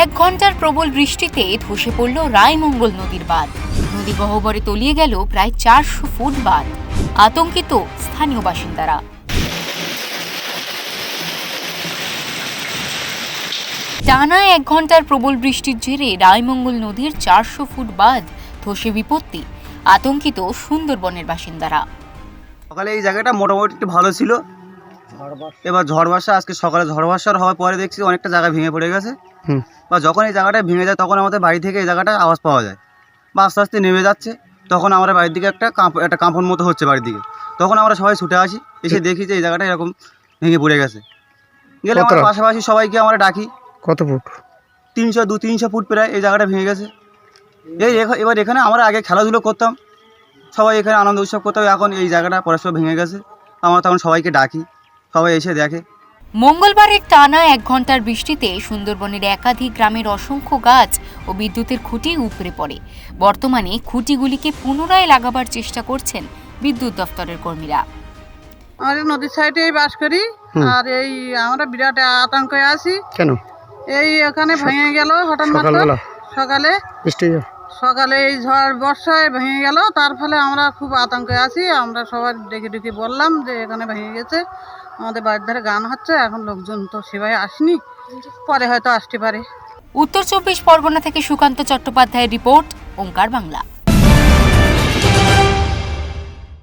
এক ঘণ্টার প্রবল বৃষ্টিতে ধসে পড়ল রায়মঙ্গল নদীর বাঁধ। নদী গহ্বরে তলিয়ে গেল প্রায় চারশো ফুট বাঁধ আতঙ্কিত স্থানীয় বাসিন্দারা। টানা এক ঘণ্টার প্রবল বৃষ্টির জেরে রায়মঙ্গল নদীর চারশো ফুট বাঁধ ধসে বিপত্তি আতঙ্কিত সুন্দরবনের বাসিন্দারা। সকালে এই জায়গাটা মোটামুটি একটু ভালো ছিল। এবার ঝড় বর্ষা আজকে সকালে ঝড় বর্ষার হওয়ার পরে দেখছি অনেকটা জায়গা ভেঙে পড়ে গেছে। বা যখন এই জায়গাটা ভেঙে যায় তখন আমাদের বাড়ি থেকে এই জায়গাটা আওয়াজ পাওয়া যায়। বা আস্তে আস্তে নেমে যাচ্ছে। তখন আমরা বাড়ির দিকে একটা কাঁপ একটা কাঁপন মতো হচ্ছে বাড়ির দিকে। তখন আমরা সবাই ছুটে আসি এসে দেখি যে এই জায়গাটা এরকম ভেঙে পড়ে গেছে। গেলে আমরা? পাশাপাশি সবাইকে আমরা ডাকি। কত ফুট? তিনশো দু তিনশো ফুট প্রায় এই জায়গাটা ভেঙে গেছে। এই এবার এখানে আমরা আগে খেলাধুলো করতাম। সবাই এখানে আনন্দ উৎসব করতাম। এখন এই জায়গাটা পরস্পর ভেঙে গেছে। আমরা তখন সবাইকে ডাকি। সবাই এসে দেখে। মঙ্গলবারের টানা এক ঘণ্টার বৃষ্টিতে সুন্দরবনের একাধিক গ্রামের অসংখ্য গাছ ও বিদ্যুতের খুঁটি উপড়ে পড়ে। বর্তমানে খুঁটিগুলিকে পুনরায় লাগাবার চেষ্টা করছেন বিদ্যুৎ দফতরের কর্মীরা। আমরা নদীর সাইডেই বাস করি আর এই আমরা বিরাট আতঙ্কে আছি। কেন? এই এখানে ভেঙে গেল হঠাৎ মাত্র। সকালে। বৃষ্টি সকালে এই ঝড় বর্ষায় ভেঙে গেল তার ফলে আমরা খুব আতঙ্কে আছি। আমরা সবাই ডেকে ডেকে বললাম যে এখানে ভেঙে গেছে। আমাদের বাড়ির ধারে গান হচ্ছে, এখন লোকজন তো সেভাবে আসেনি। পরে হয়তো আসতে পারে। উত্তর চব্বিশ পরগনা থেকে সুকান্ত চট্টোপাধ্যায়ের রিপোর্ট, ওঙ্কার বাংলা।